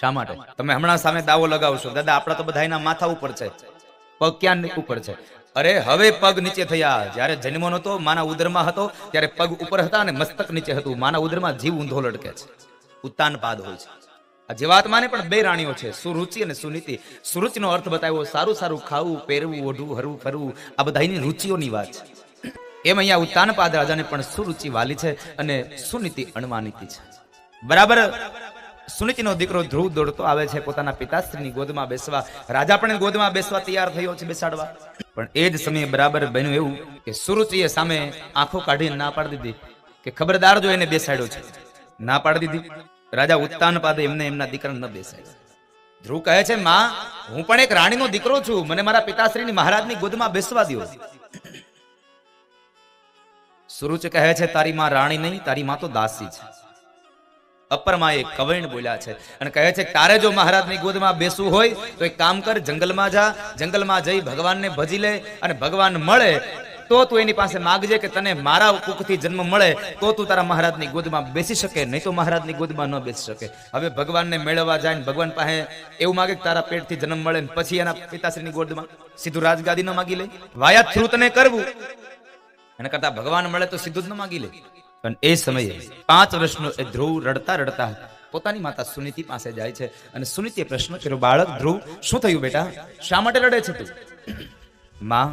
શા માટે? તમે હમણાં સામે દાવો લગાવશો. દાદા, આપણા તો બધાયના માથા ઉપર છે. પગ ક્યાં ઉપર છે? અરે, હવે પગ નીચે થયા. જ્યારે જન્મનો નતો માના ઉદરમાં હતો, ત્યારે પગ ઉપર હતા અને મસ્તક નીચે હતું. માના ઉદરમાં જીવ ઊંધો લટકે છે. ઉત્તાન પાદ હોય છે. આ જીવાત્માને પણ બે રાણીઓ છે. સુરુચિ અને સુનીતિ. સુરુચિનો અર્થ બતાવ્યો, સારું સારું ખાવું, પહેરવું, ઓઢવું, હરવું, ફરવું. આ બધાની રુચિઓની વાત છે. એમ અહીંયા ઉત્તાનપાદ રાજાને પણ સુરુચિ વાલી છે અને સુનીતિ અણવાનીતિ છે. બરાબર? સુનીતિનો દીકરો ધ્રુવ દોડતો આવે છે, પોતાના પિતાશ્રીની ગોદમાં બેસવા. રાજા પણ ગોદમાં બેસવા તૈયાર થયો છે, બેસાડવા. પણ એ જ સમયે બરાબર બન્યું એવું કે સુરુચિએ સામે આંખો કાઢીને ના પાડી દીધી કે ખબરદાર જો એને બેસાડ્યો છે. ના પાડી દીધી. રાજા ઉત્તાનપાદે એમને એમના દીકરાને ન બેસાડ્યો. ધ્રુવ કહે છે, માં, હું પણ એક રાણીનો દીકરો છું. મને મારા પિતાશ્રીની મહારાજની ગોદમાં બેસવા દો સુરુચ કહે છે, તારી માં રાણી નહીં, તારી માં તો દાસી છે. અપરમાં એ કવૈણ બોલ્યા છે અને કહે છે, તારે જો મહારાજની ગોદમાં બેસવું હોય, તો એક કામ કર, જંગલમાં જા, જંગલમાં જઈ ભગવાનને ભજી લે અને ભગવાન મળે તો તું એની પાસે માગજે કે તને મારા કુખથી જન્મ મળે તો તું તારા મહારાજની ગોદમાં બેસી શકે, નહીં તો મહારાજની ગોદમાં ન બેસી શકે. હવે ભગવાનને મેળવવા જાય ને ભગવાન પાસે એવું માગે કે તારા પેટથી જન્મ મળે ને પછી એના પિતાશ્રીની ગોદમાં સીધું રાજગાદી ન માગી લે. વાયા થ્રુ તને કરવું. એના કરતા ભગવાન મળે તો સીધું જ ન માગી લે. પણ એ સમયે પાંચ વર્ષનો એ ધ્રુવ રડતા રડતા પોતાની માતા સુનીતિ પાસે જાય છે અને સુનીતિએ પ્રશ્ન કર્યો, બાળક ધ્રુવ, શું થયું બેટા? શા માટે રડે છે તું? માં,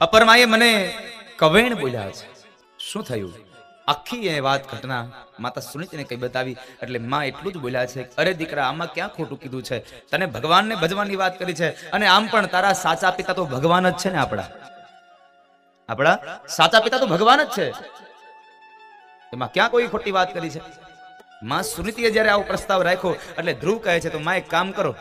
અપરમાએ મને કવેણ બોલ્યા છે. શું થયું? આખી એ વાત ઘટના માતા સુનીતિને કઈ બતાવી એટલે માં એટલું જ બોલ્યા છે, અરે દીકરા, આમાં ક્યાં ખોટું કીધું છે? તને ભગવાનને ભજવાની વાત કરી છે અને આમ પણ તારા સાચા પિતા તો ભગવાન જ છે ને આપણા? આપણા? સાચા પિતા તો ભગવાન જ છે. એમાં ક્યાં કોઈ ખોટી વાત કરી છે? માં સુનીતિએ જ્યારે આવો પ્રસ્તાવ રાખ્યો, એટલે ધ્રુવ કહે છે તો માં એક કામ કરો.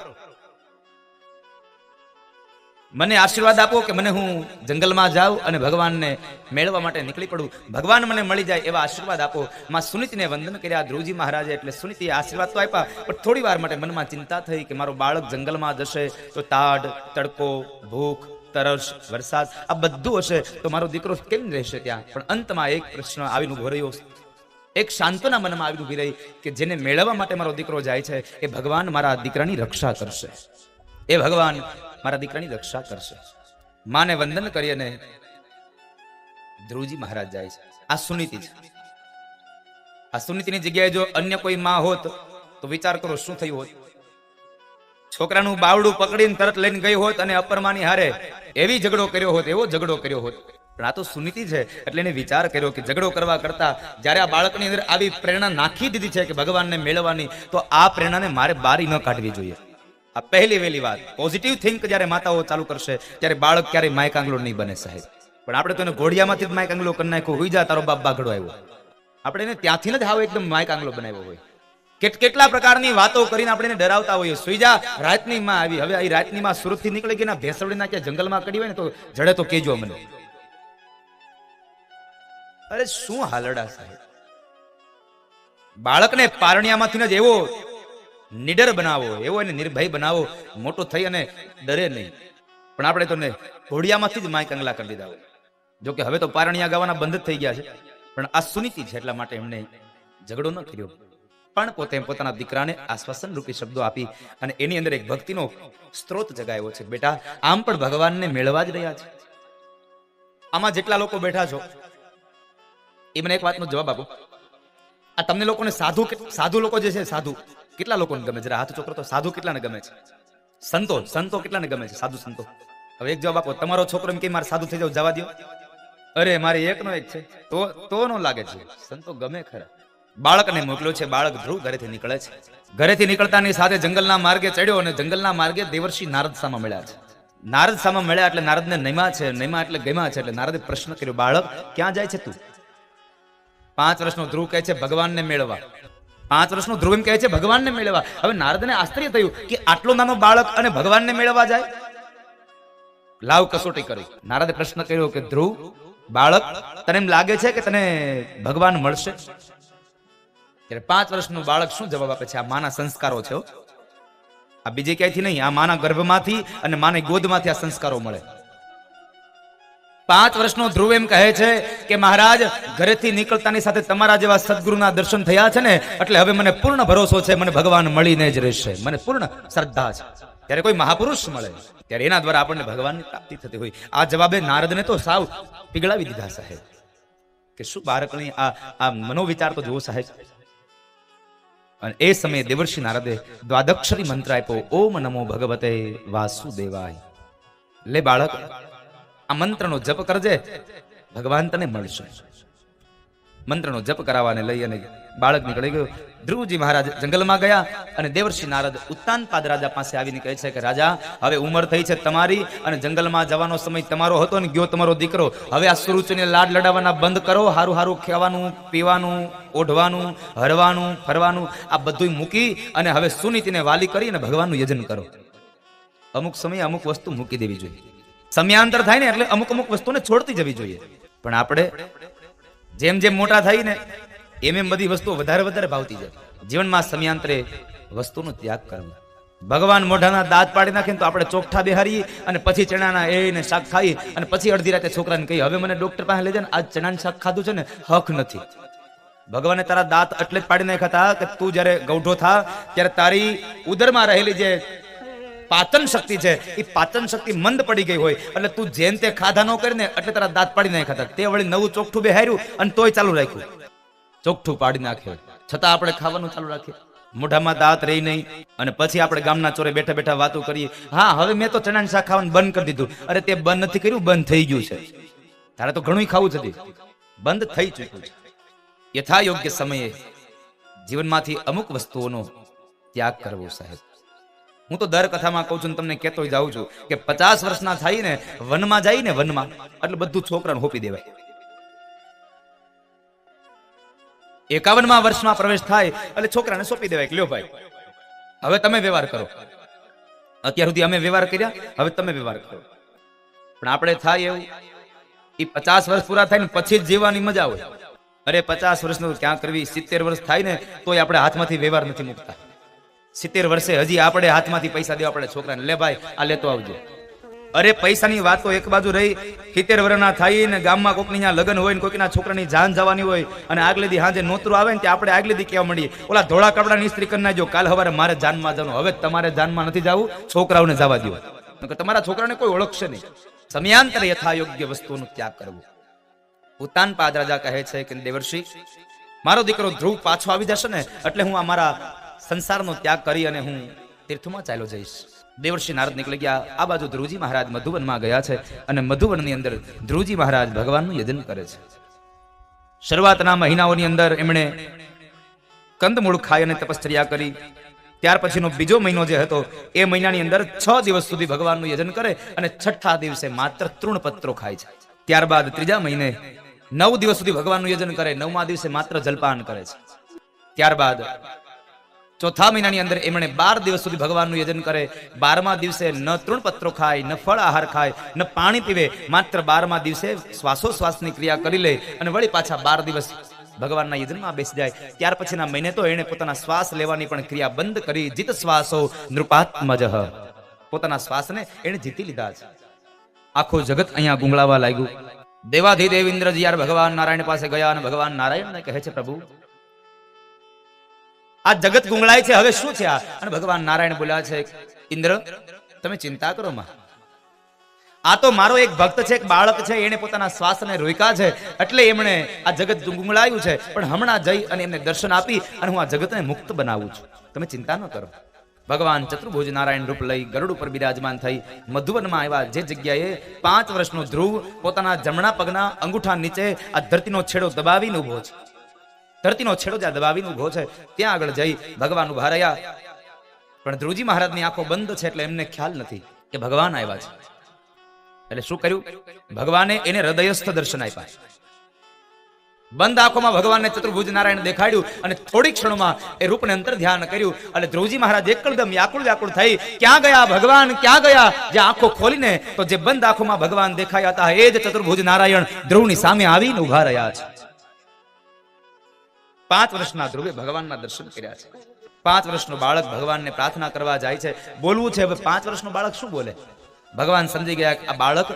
મને આશીર્વાદ આપો કે મને હું જંગલમાં જાઉં અને ભગવાનને મેળવવા માટે નીકળી પડું. ભગવાન મને મળી જાય એવા આશીર્વાદ આપો. માં સુનિતને વંદન કર્યા ધ્રુવજી મહારાજે, એટલે સુનિતિએ આશીર્વાદ તો આપ્યા, પણ થોડી વાર માટે મનમાં ચિંતા થઈ કે મારો બાળક જંગલમાં જશે તો તાડ, તડકો, ભૂખ તરસ વરસાદ. આ બધું હશે તો મારો દીકરો કેમ રહેશે ત્યાં? પણ અંતમાં એક પ્રશ્ન આવીને ઊભો રહ્યો. એક શાંતના મનમાં આવી ઊભી રહી કે જેને મેળવવા માટે મારો દીકરો જાય છે, એ ભગવાન મારા દીકરાની રક્ષા કરશે. એ ભગવાન મારા દીકરાની રક્ષા કરશે. માને વંદન કરી અને ધ્રુવજી મહારાજ જાય છે. આ સુનીતિ છે. આ સુનીતિની જગ્યાએ જો અન્ય કોઈ માં હોત તો વિચાર કરો શું થયું હોત? છોકરાનું બાવડું પકડીને તરત લઈને ગઈ હોત અને અપરમાની હારે એવી ઝઘડો કર્યો હોત, એવો ઝઘડો કર્યો હોત. પણ આ તો સુનીતિ છે, એટલે એને વિચાર કર્યો કે ઝઘડો કરવા કરતા જ્યારે આ બાળકની અંદર આવી પ્રેરણા નાખી દીધી છે કે ભગવાનને મેળવવાની, તો આ પ્રેરણાને મારે બારી ન કાઢવી જોઈએ. આ પહેલી વહેલી વાત. પોઝિટિવ થિંક જ્યારે માતાઓ ચાલુ કરશે, ત્યારે બાળક ક્યારેય માય કાંગલો નહીં બને સાહેબ. પણ આપણે તો એને ઘોડિયામાંથી જ માય કાંગલો કરી નાખ્યો, હોઈ જા, તારો બાપ બાગડો આવ્યો. આપણે એને ત્યાંથી જ હાવ એકદમ માય કાંગલો બનાવ્યો હોય. કેટલા પ્રકારની વાતો કરીને આપણે ડરાવતા હોઈએ? સુઈ જા રાતની માં આવી. હવે આ રાતની માં સુરતથી નીકળી ગઈ ને ભેસવડી નાખ્યા જંગલમાં કરી હોય ને તો જડે તો કેજો મને અરે, શું હાલડા સાહેબ? બાળકને પારણિયામાંથી જ એવો નિડર બનાવો, એવો એને નિર્ભય બનાવો, મોટો થઈ અને ડરે નહીં. પણ આપણે તો ને ઘોડિયામાંથી જ માય કંગલા કરી દીધા હોય. જો કે હવે તો પારણિયા ગાવાના બંધ જ થઈ ગયા છે. પણ આ સુનીતિ છે એટલા માટે એમને ઝઘડો ન કર્યો. પણ પોતે પોતાના દીકરાને આશ્વાસન રૂપી શબ્દો આપી અને એની અંદર એક ભક્તિનો સ્ત્રોત જગાવ્યો છે. બેટા, આમ પણ ભગવાનને મેળવા જ રહ્યા છે. આમાં જેટલા લોકો બેઠા છો, એ મને એક વાતનો જવાબ આપો. આ તમને લોકોને સાધુ સાધુ લોકો જે છે, સાધુ કેટલા લોકોને ગમે જરા હાથ છોકરો તો સાધુ કેટલાને ગમે છે? સંતો સંતો કેટલાને ગમે છે? સાધુ, સંતો. હવે એક જવાબ આપો, તમારો છોકરો એમ કે મારે સાધુ થઈ જાવ જવા દો અરે, મારે એકનો એક છે. તો તો નો લાગે છે. સંતો ગમે ખરા. બાળકને મોકલ્યો છે, બાળક ધ્રુવ ઘરેથી નીકળે છે. ઘરેથી નીકળતાની સાથે જંગલના માર્ગે ચડ્યો અને જંગલના માર્ગે દેવર્ષિ નારદ સામા મળ્યા છે. નારદ સામા મળ્યા એટલે નારદને નૈમા છે નૈમા એટલે ગમ્યા છે, એટલે નારદે પ્રશ્ન કર્યો, બાળક, ક્યાં જાય છે તું? પાંચ વર્ષનો ધ્રુવ કહે છે, ભગવાનને મેળવવા પાંચ વર્ષનો ધ્રુવ એમ કહે છે, ભગવાનને મેળવવા હવે નારદને આશ્ચર્ય થયું કે આટલો નાનો બાળક અને ભગવાનને મેળવવા જાય? લાવ કસોટી કરી. નારદે પ્રશ્ન કર્યો કે ધ્રુવ, બાળક, તને એમ લાગે છે કે તને ભગવાન મળશે? ત્યારે પાંચ વર્ષનું બાળક શું જવાબ આપે છે? આ માના સંસ્કારો છે આ બીજે ક્યાંયથી નહીં, આ માના ગર્ભમાંથી અને માની ગોદમાંથી આ સંસ્કારો મળે. પાંચ વર્ષનો ધ્રુવ એમ કહે છે કે મહારાજ, ઘરેથી નીકળતાની સાથે તમારા જેવા સદગુરુના દર્શન થયા છે ને, એટલે હવે મને પૂર્ણ ભરોસો છે, મને ભગવાન મળીને જ રહેશે. મને પૂર્ણ શ્રદ્ધા છે. ત્યારે કોઈ મહાપુરુષ મળે ત્યારે એના દ્વારા આપણને ભગવાનની પ્રાપ્તિ થતી હોય. આ જવાબે નારદને તો સાવ પીગળાવી દીધા સાહેબ. કે શું બાળકની આ આ મનોવિચાર તો જુઓ સાહેબ. અને એ સમયે દેવર્ષિ નારદે દ્વાદક્ષરી મંત્ર આપ્યો, ઓમ નમો ભગવતે વાસુદેવાય. લે બાળક, આ મંત્રનો જપ કરજે, ભગવાન તને મળશે. મંત્રનો જપ કરાવવાને લઈ અને બાળક નીકળી ગયું. ધ્રુવજી મહારાજ જંગલમાં ગયા અને દેવર્ષિ નારદ ઉત્તાન પાદ રાજા પાસે આવીને કહે છે કે રાજા, હવે ઉંમર થઈ છે તમારી અને જંગલમાં જવાનો સમય તમારો હતો ને ગયો તમારો દીકરો. હવે આ સુરુચને લાડ લડાવવાના બંધ કરો, હારું હારું ખાવાનું, પીવાનું, ઓઢવાનું, હરવાનું, ફરવાનું, આ બધું મૂકી અને હવે સુનીતિને વાલી કરી અને ભગવાનનું યજન કરો. અમુક સમયે અમુક વસ્તુ મૂકી દેવી જોઈએ. સમયાંતર થાય ને એટલે અમુક અમુક વસ્તુને છોડતી જવી જોઈએ. પણ આપણે જેમ જેમ મોટા થઈ ને એમ એમ બધી વસ્તુઓ વધારે વધારે ભાવતી જાય. જીવનમાં સમયાંતરે વસ્તુનો ત્યાગ કરવો. ભગવાન મોઢાના દાંત પાડી નાખીને તો આપણે ચોખ્ઠા બિહારીએ અને પછી ચણાના એને શાક ખાઈ અને પછી અડધી રાતે છોકરાને કહીએ, હવે મને ડોક્ટર પાસે લઈ જાય આજ ચણાનું શાક ખાધું છે ને, હક નથી. ભગવાને તારા દાંત એટલે જ પાડી નાખ્યા હતા કે તું જ્યારે ગૌઢો થા, ત્યારે તારી ઉદરમાં રહેલી જે પાચન શક્તિ છે એ પાચન શક્તિ મંદ પડી ગઈ હોય. એટલે તું જેમ તે ખાધા ન કરીને એટલે તારા દાંત પાડી નાખ્યા હતા. તે વળી નવું ચોખ્ઠું બેહાર્યું અને તોય ચાલુ રાખ્યું. ચોખ્ઠું પાડી નાખ્યો છતાં આપણે ખાવાનું ચાલુ રાખીએ. મોઢામાં દાંત રહી નહીં અને પછી આપણે ગામના ચોરે બેઠા બેઠા વાતો કરીએ. હા, હવે મેં તો ચણાની શાક ખાવાનું બંધ કરી દીધું. અરે તે બંધ નથી કર્યું, બંધ થઈ ગયું છે. તારે તો ઘણું ખાવું છે બંધ થઈ ચૂક્યું છે. યથા યોગ્ય સમયે જીવનમાંથી અમુક વસ્તુઓનો ત્યાગ કરવો સાહેબ. હું તો દર કથામાં કહું છું તમને કહેતો જાઉં છું કે પચાસ વર્ષના થાય ને વનમાં જાય ને વનમાં એટલે બધું છોકરાને હોપી દેવાય. એકાવનમાં વર્ષમાં પ્રવેશ થાય એટલે છોકરાને સોંપી દેવાય લ્યો ભાઈ, હવે તમે વ્યવહાર કરો. અત્યાર સુધી અમે વ્યવહાર કર્યા, હવે તમે વ્યવહાર કરો. પણ આપણે થાય એવું એ પચાસ વર્ષ પૂરા થાય ને પછી જ જીવવાની મજા આવે. અરે પચાસ વર્ષનું ક્યાં કરવી, સિત્તેર વર્ષ થાય ને તોય આપણે હાથમાંથી વ્યવહાર નથી મૂકતા. સિત્તેર વર્ષે હજી આપણે હાથમાંથી પૈસા દેવા પડે છોકરાને. લે ભાઈ, આ લેતો આવજો. અરે, પૈસાની વાત તો એક બાજુ રહી. સિત્તેર વર્ષના થાય ને ગામમાં કોકની ત્યાં લગ્ન હોય ને કોઈકના છોકરાની જાન જવાની હોય અને આગલે દી હાજે નોતરું આવે ને ત્યાં આપણે આગલી દી કહેવા મળીએ ઓલા ધોળા કપડાની ઇસ્ત્રી કરી નાખજો. કાલ હવારે મારે જાનમાં જવાનું. હવે તમારે જાનમાં નથી જવું. છોકરાઓને જવા દો તમારા છોકરાને કોઈ ઓળખશે નહીં. સમયાંતરે યથાયોગ્ય વસ્તુનો ત્યાગ કરવો. ઉતાન પાદ રાજા કહે છે કે દેવર્ષિ, મારો દીકરો ધ્રુવ પાછો આવી જશે ને, એટલે હું આ મારા સંસારનો ત્યાગ કરી અને હું તીર્થમાં ચાલ્યો જઈશ. દેવર્ષિ નારદ નીકળી ગયા. આ બાજુ ધ્રુવજી મહારાજ મધુવનમાં ગયા છે અને મધુવનની અંદર ધ્રુવજી મહારાજ ભગવાનનું યજન કરે છે. શરૂઆતના મહિનાઓની અંદર એમણે કંદમૂળ ખાઈ અને તપશ્ચર્યા કરી. ત્યાર પછીનો બીજો મહિનો જે હતો, એ મહિનાની અંદર છ દિવસ સુધી ભગવાનનું યજન કરે અને છઠ્ઠા દિવસે માત્ર તૃણપત્રો ખાય છે. ત્યારબાદ ત્રીજા મહિને નવ દિવસ સુધી ભગવાનનું યજન કરે, નવમા દિવસે માત્ર જલપાન કરે છે. ત્યારબાદ ચોથા મહિનાની અંદર એમણે બાર દિવસ સુધી ભગવાનનું યજન કરે. બારમા દિવસે ન તૃણપત્રો ખાય, ન ફળ આહાર ખાય, ન પાણી પીવે. માત્ર બારમા દિવસે શ્વાસોશ્વાસની ક્રિયા કરી લે અને વળી પાછા બાર દિવસ ભગવાનના યજનમાં બેસી જાય. ત્યાર પછીના મહિને તો એણે પોતાના શ્વાસ લેવાની પણ ક્રિયા બંધ કરી. જીત શ્વાસો નૃપાત્મજ. પોતાના શ્વાસને એણે જીતી લીધા છે. આખું જગત અહીંયા ગુંગળાવા લાગ્યું. દેવાધિદેવ ઇન્દ્રજી યાર ભગવાન નારાયણ પાસે ગયા અને ભગવાન નારાયણને કહે છે, પ્રભુ આ જગત ગુંગળાય છે, હવે શું છે આ? અને ભગવાન નારાયણ બોલ્યા છે, ઇન્દ્ર, તમે ચિંતા કરો માં. આ તો મારો એક ભક્ત છે, એક બાળક છે, એને પોતાના શ્વાસને રોક્યા છે, એટલે એમણે આ જગત ગુંગળાયું છે. પણ હમણાં જઈ અને એમને દર્શન આપી અને હું આ જગતને મુક્ત બનાવું છું. તમે ચિંતા ન કરો. ભગવાન ચતુર્ભુજ નારાયણ રૂપ લઈ ગરુડ ઉપર બિરાજમાન થઈ મધુવનમાં આવ્યા. જે જગ્યાએ પાંચ વર્ષનો ધ્રુવ પોતાના જમણા પગના અંગૂઠા નીચે આ ધરતીનો છેડો દબાવીને ઊભો છે. ધરતીનો છેડો જ્યાં દબાવીને ઊભો છે, ત્યાં આગળ જઈ ભગવાન ઊભા રહ્યા. પણ ધ્રુવજી મહારાજની આંખો બંધ છે એટલે એમને ખ્યાલ નથી કે ભગવાન આવ્યા છે. એટલે શું કર્યું? ભગવાને એને હૃદયસ્થ દર્શન આપ્યા. બંધ આંખોમાં ભગવાનને ચતુર્ભુજ નારાયણ દેખાડ્યું અને થોડી ક્ષણોમાં એ રૂપને અંતર ધ્યાન કર્યું. અને ધ્રુવજી મહારાજ એકદમ વ્યાકુળ વ્યાકુળ થઈ, ક્યાં ગયા ભગવાન? ક્યાં ગયા? જે આંખો ખોલીને તો જે બંધ આંખોમાં ભગવાન દેખાયા હતા, એ જ ચતુર્ભુજ નારાયણ ધ્રુવની સામે આવીને ઊભા રહ્યા છે. પાંચ વર્ષના ધ્રુવે ભગવાનના દર્શન કર્યા છે. પાંચ વર્ષનો બાળક ભગવાનને પ્રાર્થના કરવા જાય છે. બોલવું છે, હવે પાંચ વર્ષનો બાળક શું બોલે? ભગવાન સમજી ગયા આ બાળક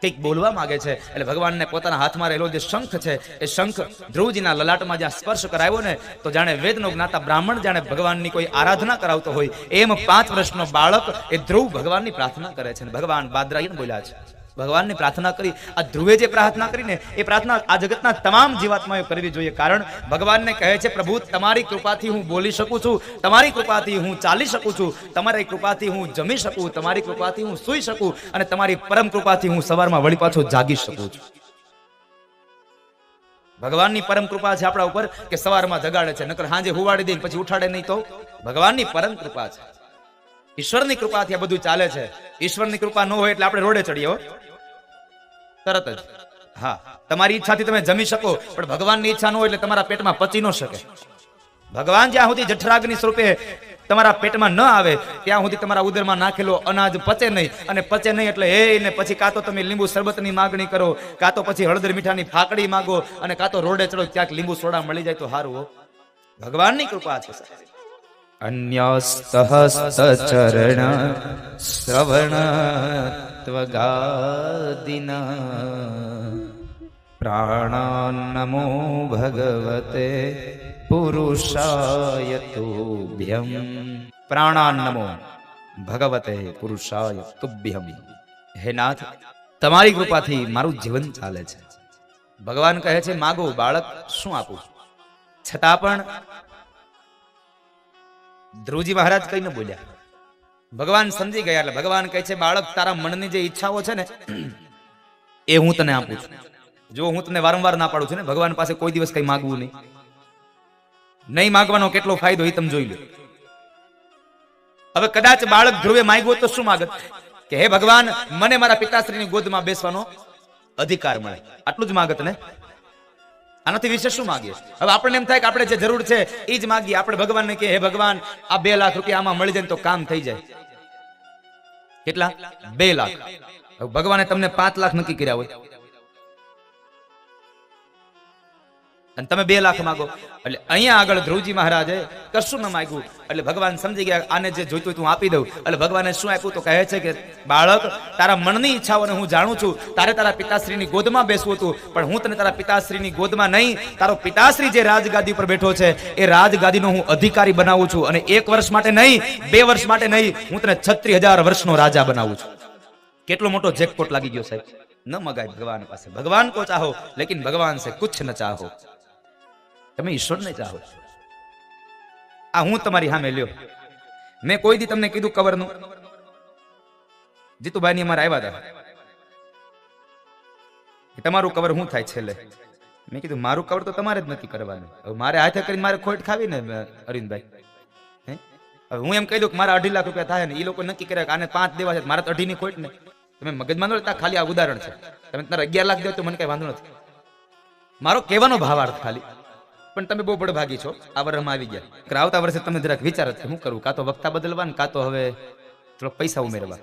કંઈક બોલવા માંગે છે. એટલે ભગવાનને પોતાના હાથમાં રહેલો જે શંખ છે, એ શંખ ધ્રુવજીના લલાટમાં જ્યાં સ્પર્શ કરાવ્યો ને, તો જાણે વેદનો જ્ઞાતા બ્રાહ્મણ જાણે ભગવાનની કોઈ આરાધના કરાવતો હોય. એમ પાંચ વર્ષનો બાળક એ ધ્રુવ ભગવાનની પ્રાર્થના કરે છે ભગવાન બાદરાયણ બોલ્યા છે. ભગવાનની પ્રાર્થના કરી, આ ધ્રુવે જે પ્રાર્થના કરીને, એ પ્રાર્થના આ જગતના તમામ જીવાત્માએ કરવી જોઈએ. કારણ ભગવાનને કહે છે, પ્રભુ, તમારી કૃપાથી હું બોલી શકું છું, તમારી કૃપાથી હું ચાલી શકું છું, તમારી કૃપાથી હું જમી શકું, તમારી કૃપાથી હું સૂઈ શકું અને તમારી પરમ કૃપાથી હું સવારમાં વળી પાછો જાગી શકું છું. ભગવાનની પરમ કૃપા છે આપણા ઉપર કે સવારમાં જગાડે છે, નકર હાંજે હુવાડી દે પછી ઉઠાડે નહીં તો? ભગવાનની પરમ કૃપા છે. ઈશ્વરની કૃપાથી આ બધું ચાલે છે. ઈશ્વરની કૃપા ન હોય એટલે આપણે રોડે ચડીએ હો. તરત જ. હા, તમારી ઈચ્છાથી તમે જમી શકો, પણ ભગવાનની ઈચ્છા ન હોય એટલે તમારા પેટમાં પચી ન શકે. ભગવાન જ્યાં સુધી જઠરાગ્નિ સ્વરૂપે તમારા પેટમાં ન આવે, ત્યાં સુધી તમારા ઉદરમાં નાખેલો અનાજ પચે નહીં, અને પચે નહીં એટલે એ ને પછી કાં તો તમે લીંબુ શરબતની માગણી કરો, કાં તો પછી હળદર મીઠાની ફાકડી માગો, અને કાં તો રોડે ચડો, ક્યાંક લીંબુ સોડા મળી જાય તો સારું હો. ભગવાનની કૃપા છે. अन्यस्तहस्तचरण श्रवण त्वगादिना प्राणान्नमो भगवते पुरुषाय तुभ्यम् પ્રાણાન નમો ભગવતે પુરુષાય તુભ્યમ હે નાથ તમારી કૃપાથી મારું જીવન ચાલે છે ભગવાન કહે છે માગો બાળક શું આપું છતાં પણ ધ્રુવજી મહારાજ કઈ ન બોલ્યા, ભગવાન સમજી ગયા એટલે ભગવાન કહે છે, બાળક, તારા મનની જે ઈચ્છાઓ છે ને, એ હું તને આપું છું. જો હું તને વારંવાર ના પાડું છું ને, ભગવાન પાસે કોઈ દિવસ કઈ માગવું નહીં. નહીં માગવાનો કેટલો ફાયદો એ તમે જોઈ લો. હવે કદાચ બાળક ધ્રુવે માગ્યો તો શું માગત કે હે ભગવાન, મને મારા પિતાશ્રીની ગોદમાં બેસવાનો અધિકાર મળે. આટલું જ માગત ને આનાથી વિશે શું માગીએ? હવે આપણને એમ થાય કે આપણે જે જરૂર છે એ જ માગીએ. આપણે ભગવાનને કે હે ભગવાન, આ બે લાખ રૂપિયા આમાં મળી જાય તો કામ થઈ જાય. કેટલા? બે લાખ. ભગવાને તમને પાંચ લાખ નક્કી કર્યા હોય. અને તમે બે લાખ માગો. એટલે અહીંયા આગળ ધ્રુવજી મહારાજે કશું ન માગ્યું. એટલે ભગવાન સમજી ગયા, આને જે જોઈતું તું આપી દઉં. એટલે ભગવાને શું આપ્યું તો કહે છે કે, બાળક, તારા મનની ઈચ્છાઓને હું જાણું છું. તારે તારા પિતાશ્રીની ગોદમાં બેસવું હતું. પણ હું તને તારા પિતાશ્રીની ગોદમાં નહીં, તારો પિતાશ્રી જે રાજગાદી ઉપર બેઠો છે, એ રાજગાદીનો હું અધિકારી બનાવું છું. અને એક વર્ષ માટે નહીં, બે વર્ષ માટે નહીં, હું તને છત્રી હજાર વર્ષનો રાજા બનાવું છું. કેટલો મોટો જેકપોટ લાગી ગયો સાહેબ. ન મગાય ભગવાન પાસે. ભગવાન કો ચાહો, લેકિન ભગવાન સે કુછ ન ચાહો. તમે ઈશ્વરને ચાહો છો આ હું તમારી સામે લ્યો. મેં કોઈ દી તમને કીધું કવરનું. જીતુભાઈ અમારે આવ્યા હતા તમારું કવર શું થાય છેલ્લે? મેં કીધું, મારું કવર તો તમારે જ નક્કી કરવાનું. હવે મારે હાથે કરીને મારે ખોટ ખાવી ને, અરવિંદભાઈ. હવે હું એમ કહી દઉં કે મારા અઢી લાખ રૂપિયા થાય ને એ લોકો નક્કી કર્યા કે આને પાંચ દેવા છે, મારે તો અઢી ની ખોટ ને. તમે મગજમાં ત્યાં ખાલી આ ઉદાહરણ છે. તમે તમારે અગિયાર લાખ દો તો મને કઈ વાંધો નથી. મારો કહેવાનો ભાવાર્થ ખાલી. પણ તમે બહુ બળભાગી છો. આ વર્ષમાં આવી ગયા. કે આવતા વર્ષે તમે જરાક વિચાર શું કરવું? કાં તો વક્તા બદલવા ને કાં તો હવે થોડોક પૈસા ઉમેરવા.